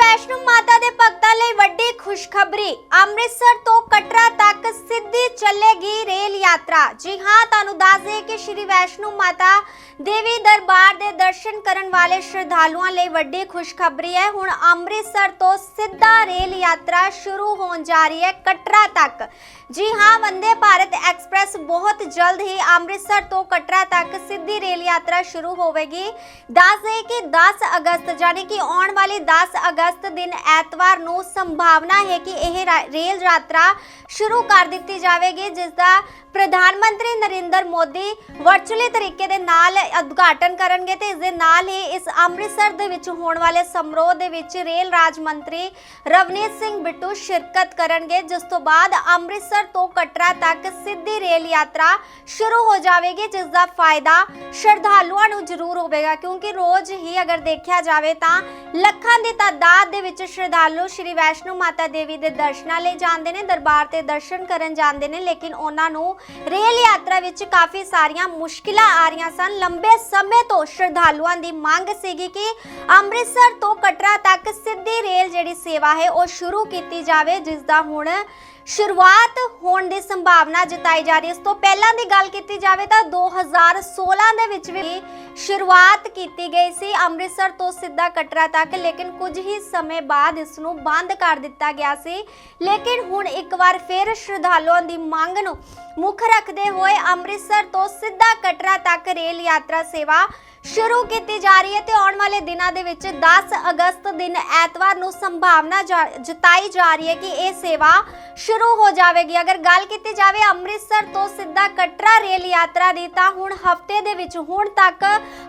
ਵੈਸ਼ਨੋ ਮਾਤਾ ਦੇ ਭਗਤਾਂ ਲਈ ਵੱਡੀ ਖੁਸ਼ਖਬਰੀ। ਅੰਮ੍ਰਿਤਸਰ ਤੋਂ ਕਟਰਾ ਤੱਕ ਸਿੱਧੀ ਚੱਲੇਗੀ ਯਾਤਰਾ ਜੀ ਹਾਂ ਤੁਹਾਨੂੰ ਦੱਸ ਦਈਏ ਕਿ ਸ਼੍ਰੀ ਵੈਸ਼ਨੋ ਮਾਤਾ ਦੇਵੀ ਦਰਬਾਰ ਦੇ ਦਰਸ਼ਨ ਕਰਨ ਵਾਲੇ ਸ਼ਰਧਾਲੂਆਂ ਲਈ ਵੱਡੀ ਖੁਸ਼ਖਬਰੀ ਹੈ ਹੁਣ ਅੰਮ੍ਰਿਤਸਰ ਤੋਂ ਸਿੱਧਾ ਰੇਲ ਯਾਤਰਾ ਸ਼ੁਰੂ ਹੋਣ ਜਾ ਰਹੀ ਹੈ ਕਟਰਾ ਤੱਕ ਜੀ ਹਾਂ ਵੰਦੇ ਭਾਰਤ ਐਕਸਪ੍ਰੈਸ ਬਹੁਤ ਜਲਦ ਹੀ ਅੰਮ੍ਰਿਤਸਰ ਤੋਂ ਕਟਰਾ ਤੱਕ ਸਿੱਧੀ ਰੇਲ ਯਾਤਰਾ ਸ਼ੁਰੂ ਹੋਵੇਗੀ ਦੱਸ ਦਈਏ ਕਿ 10 ਅਗਸਤ ਯਾਨੀ ਕਿ ਆਉਣ ਵਾਲੀ 10 ਅਗਸਤ ਦਿਨ ਐਤਵਾਰ ਨੂੰ ਸੰਭਾਵਨਾ ਹੈ ਕਿ ਇਹ ਰਾ- ਰੇਲ ਯਾਤਰਾ ਸ਼ੁਰੂ ਕਰ ਦਿੱਤੀ ਜਾਵੇਗੀ ਜਿਸ ਦਾ ਪ੍ਰਧਾਨ ਮੰਤਰੀ ਨਰਿੰਦਰ ਮੋਦੀ ਵਰਚੁਅਲੀ ਤਰੀਕੇ ਦੇ ਨਾਲ ਉਦਘਾਟਨ ਕਰਨਗੇ ਤੇ ਇਸ ਦੇ ਨਾਲ ਹੀ ਇਸ ਅੰਮ੍ਰਿਤਸਰ ਦੇ ਵਿੱਚ ਹੋਣ ਵਾਲੇ ਸਮਾਰੋਹ ਦੇ ਵਿੱਚ ਰੇਲ ਰਾਜ ਮੰਤਰੀ ਰਵਨੀਤ ਸਿੰਘ ਬਿੱਟੂ ਸ਼ਿਰਕਤ ਕਰਨਗੇ, ਜਿਸ ਤੋਂ ਬਾਅਦ ਅੰਮ੍ਰਿਤਸਰ ਤੋਂ ਕਟਰਾ ਤੱਕ ਸਿੱਧੀ ਰੇਲ ਯਾਤਰਾ ਸ਼ੁਰੂ ਹੋ ਜਾਵੇਗੀ, ਜਿਸ ਦਾ ਫਾਇਦਾ ਸ਼ਰਧਾਲੂਆਂ ਨੂੰ ਜ਼ਰੂਰ ਹੋਵੇਗਾ। ਕਿਉਂਕਿ ਰੋਜ਼ ਹੀ ਅਗਰ ਦੇਖਿਆ ਜਾਵੇ ਤਾਂ ਲੱਖਾਂ ਦੀ ਤਾਦਾਦ ਦੇ ਵਿੱਚ ਸ਼ਰਧਾਲੂ ਸ਼੍ਰੀ ਵੈਸ਼ਨੋ ਮਾਤਾ ਦੇਵੀ ਦੇ ਦਰਸ਼ਨਾਂ ਲਈ ਜਾਂਦੇ ਨੇ, ਦਰਬਾਰ ਤੇ ਦਰਸ਼ਨ ਕਰਨ ਜਾਂਦੇ ਨੇ, ਲੇਕਿਨ ਉਹਨਾਂ ਨੂੰ ਰੇਲ ਯਾਤਰਾ ਵਿੱਚ ਕਾਫੀ ਸਾਰੀਆਂ ਮੁਸ਼ਕਿਲਾਂ ਆ ਰਹੀਆਂ ਸਨ। ਲੰਬੇ ਸਮੇਂ ਤੋਂ ਸ਼ਰਧਾਲੂਆਂ ਦੀ ਮੰਗ ਸੀਗੀ ਕਿ ਅੰਮ੍ਰਿਤਸਰ ਤੋਂ ਕਟਰਾ ਤੱਕ ਸਿੱਧੀ ਰੇਲ ਜਿਹੜੀ ਸੇਵਾ ਹੈ, ਉਹ ਸ਼ੁਰੂ ਕੀਤੀ ਜਾਵੇ ਜਿਸ ਦਾ ਹੁਣ ਸ਼ੁਰੂਆਤ ਹੋਣ ਦੀ ਸੰਭਾਵਨਾ ਜਤਾਈ ਜਾ ਰਹੀ ਹੈ। ਇਸ ਤੋਂ ਪਹਿਲਾਂ ਦੀ ਗੱਲ ਕੀਤੀ ਜਾਵੇ ਤਾਂ 2016 ਦੇ ਵਿੱਚ ਵੀ ਸ਼ੁਰੂਆਤ ਕੀਤੀ ਗਈ ਸੀ ਅੰਮ੍ਰਿਤਸਰ ਤੋਂ ਸਿੱਧਾ ਕਟਰਾ ਤੱਕ, ਲੇਕਿਨ ਕੁਝ ਹੀ ਸਮੇਂ ਬਾਅਦ ਇਸ ਨੂੰ ਬੰਦ ਕਰ ਦਿੱਤਾ ਗਿਆ ਸੀ। ਲੇਕਿਨ ਹੁਣ ਇੱਕ ਵਾਰ ਫਿਰ ਸ਼ਰਧਾਲੂਆਂ ਦੀ ਮੰਗ ਨੂੰ ਮੁੱਖ ਰੱਖਦੇ ਹੋਏ ਅੰਮ੍ਰਿਤਸਰ ਤੋਂ ਸਿੱਧਾ ਕਟਰਾ ਤੱਕ ਰੇਲ ਯਾਤਰਾ ਸੇਵਾ ਸ਼ੁਰੂ ਕੀਤੀ ਜਾ ਰਹੀ ਹੈ ਤੇ ਆਉਣ ਵਾਲੇ ਦਿਨਾਂ ਦੇ ਵਿੱਚ 10 ਅਗਸਤ ਦਿਨ ਐਤਵਾਰ ਨੂੰ ਸੰਭਾਵਨਾ ਜਤਾਈ ਜਾ ਰਹੀ ਹੈ ਕਿ ਇਹ ਸੇਵਾ ਸ਼ੁਰੂ ਹੋ ਜਾਵੇਗੀ। ਅਗਰ ਗੱਲ ਕੀਤੀ ਜਾਵੇ ਅੰਮ੍ਰਿਤਸਰ ਤੋਂ ਸਿੱਧਾ ਕਟਰਾ ਰੇਲ ਯਾਤਰਾ ਦੀ, ਤਾਂ ਹੁਣ ਹਫ਼ਤੇ ਦੇ ਵਿੱਚ, ਹੁਣ ਤੱਕ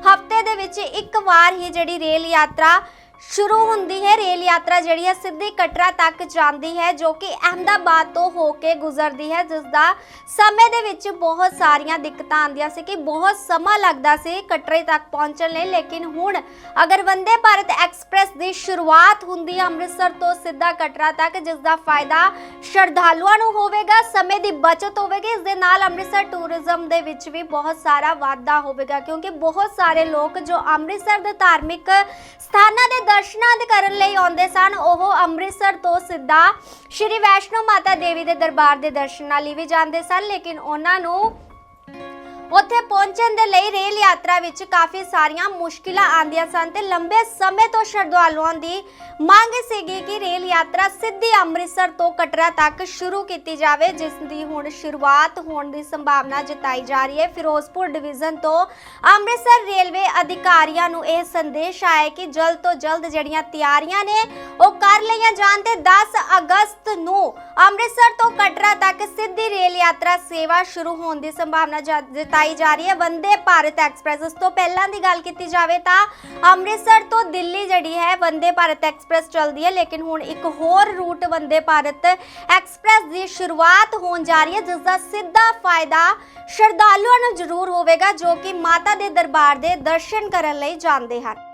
ਹਫ਼ਤੇ ਦੇ ਵਿੱਚ ਇੱਕ ਵਾਰ ਹੀ ਜਿਹੜੀ ਰੇਲ ਯਾਤਰਾ ਸ਼ੁਰੂ ਹੁੰਦੀ ਹੈ ਰੇਲ ਯਾਤਰਾ ਜਿਹੜੀ ਹੈ ਸਿੱਧੀ ਕਟਰਾ ਤੱਕ ਜਾਂਦੀ ਹੈ ਜੋ ਕਿ ਅਹਿਮਦਾਬਾਦ ਤੋਂ ਹੋ ਕੇ ਗੁਜ਼ਰਦੀ ਹੈ ਜਿਸ ਦਾ ਸਮੇਂ ਦੇ ਵਿੱਚ ਬਹੁਤ ਸਾਰੀਆਂ ਦਿੱਕਤਾਂ ਆਉਂਦੀਆਂ ਸੀ ਕਿ ਬਹੁਤ ਸਮਾਂ ਲੱਗਦਾ ਸੀ ਕਟਰੇ ਤੱਕ ਪਹੁੰਚਣ ਲਈ, ਲੇਕਿਨ ਹੁਣ ਅਗਰ ਵੰਦੇ ਭਾਰਤ ਐਕਸਪ੍ਰੈਸ ਦੀ ਸ਼ੁਰੂਆਤ ਹੁੰਦੀ ਹੈ ਅੰਮ੍ਰਿਤਸਰ ਤੋਂ ਸਿੱਧਾ ਕਟਰਾ ਤੱਕ ਜਿਸ ਦਾ ਫਾਇਦਾ ਸ਼ਰਧਾਲੂਆਂ ਨੂੰ ਹੋਵੇਗਾ, ਸਮੇਂ ਦੀ ਬਚਤ ਹੋਵੇਗੀ, ਇਸ ਦੇ ਨਾਲ ਅੰਮ੍ਰਿਤਸਰ ਟੂਰਿਜ਼ਮ ਦੇ ਵਿੱਚ ਵੀ ਬਹੁਤ ਸਾਰਾ ਵਾਧਾ ਹੋਵੇਗਾ, ਕਿਉਂਕਿ ਬਹੁਤ ਸਾਰੇ ਲੋਕ ਜੋ ਅੰਮ੍ਰਿਤਸਰ ਦੇ ਧਾਰਮਿਕ ਸਥਾਨਾਂ ਦੇ ਦਰਸ਼ਨਾਂ ਦੇ ਕਰਨ ਲਈ ਆਉਂਦੇ ਸਨ। ਉਹ ਅੰਮ੍ਰਿਤਸਰ ਤੋਂ ਸਿੱਧਾ ਸ਼੍ਰੀ ਵੈਸ਼ਨੋ ਮਾਤਾ ਦੇਵੀ ਦੇ ਦਰਬਾਰ ਦੇ ਦਰਸ਼ਨਾਂ ਲਈ ਵੀ ਜਾਂਦੇ ਸਨ, ਲੇਕਿਨ ਉਹਨਾਂ ਨੂੰ ਉੱਥੇ ਪਹੁੰਚਣ ਦੇ ਲਈ ਰੇਲ ਯਾਤਰਾ ਵਿੱਚ ਕਾਫੀ ਸਾਰੀਆਂ ਮੁਸ਼ਕਿਲਾਂ ਆਉਂਦੀਆਂ ਸਨ ਤੇ ਲੰਬੇ ਸਮੇਂ ਤੋਂ ਸ਼ਰਧਾਲੂਆਂ ਦੀ ਮੰਗ ਸੀਗੀ ਕਿ ਰੇਲ ਯਾਤਰਾ ਸਿੱਧੀ ਅੰਮ੍ਰਿਤਸਰ ਤੋਂ ਕਟਰਾ ਤੱਕ ਸ਼ੁਰੂ ਕੀਤੀ ਜਾਵੇ, ਜਿਸ ਦੀ ਹੁਣ ਸ਼ੁਰੂਆਤ ਹੋਣ ਦੀ ਸੰਭਾਵਨਾ ਜਤਾਈ ਜਾ ਰਹੀ ਹੈ। ਫਿਰੋਜ਼ਪੁਰ ਡਿਵੀਜ਼ਨ ਤੋਂ ਅੰਮ੍ਰਿਤਸਰ ਰੇਲਵੇ ਅਧਿਕਾਰੀਆਂ ਨੂੰ ਇਹ ਸੰਦੇਸ਼ ਆਇਆ ਕਿ ਜਲਦ ਤੋਂ ਜਲਦ ਜਿਹੜੀਆਂ ਤਿਆਰੀਆਂ ਨੇ ਉਹ ਕਰ ਲਈਆਂ ਜਾਣ ਤੇ 10 ਨੂੰ ਅੰਮ੍ਰਿਤਸਰ ਤੋਂ ਕਟਰਾ ਤੱਕ ਸਿੱਧੀ ਰੇਲ ਯਾਤਰਾ ਸੇਵਾ ਸ਼ੁਰੂ ਹੋਣ ਦੀ ਸੰਭਾਵਨਾ ਜਤਾਈ ਜਾ ਰਹੀ ਹੈ। ਵੰਦੇ ਭਾਰਤ ਐਕਸਪ੍ਰੈਸ, ਇਸ ਤੋਂ ਪਹਿਲਾਂ ਦੀ ਗੱਲ ਕੀਤੀ ਜਾਵੇ ਤਾਂ ਅੰਮ੍ਰਿਤਸਰ ਤੋਂ ਦਿੱਲੀ ਜਿਹੜੀ ਹੈ, ਵੰਦੇ ਭਾਰਤ ਐਕਸਪ੍ਰੈਸ ਚੱਲਦੀ ਹੈ, ਲੇਕਿਨ ਹੁਣ ਇੱਕ ਹੋਰ ਰੂਟ ਵੰਦੇ ਭਾਰਤ ਐਕਸਪ੍ਰੈਸ ਦੀ ਸ਼ੁਰੂਆਤ ਹੋਣ ਜਾ ਰਹੀ ਹੈ, ਜਿਸ ਦਾ ਸਿੱਧਾ ਫਾਇਦਾ ਸ਼ਰਧਾਲੂਆਂ ਨੂੰ ਜ਼ਰੂਰ ਹੋਵੇਗਾ, ਜੋ ਕਿ ਮਾਤਾ ਦੇ ਦਰਬਾਰ ਦੇ ਦਰਸ਼ਨ ਕਰਨ ਲਈ ਜਾਂਦੇ ਹਨ।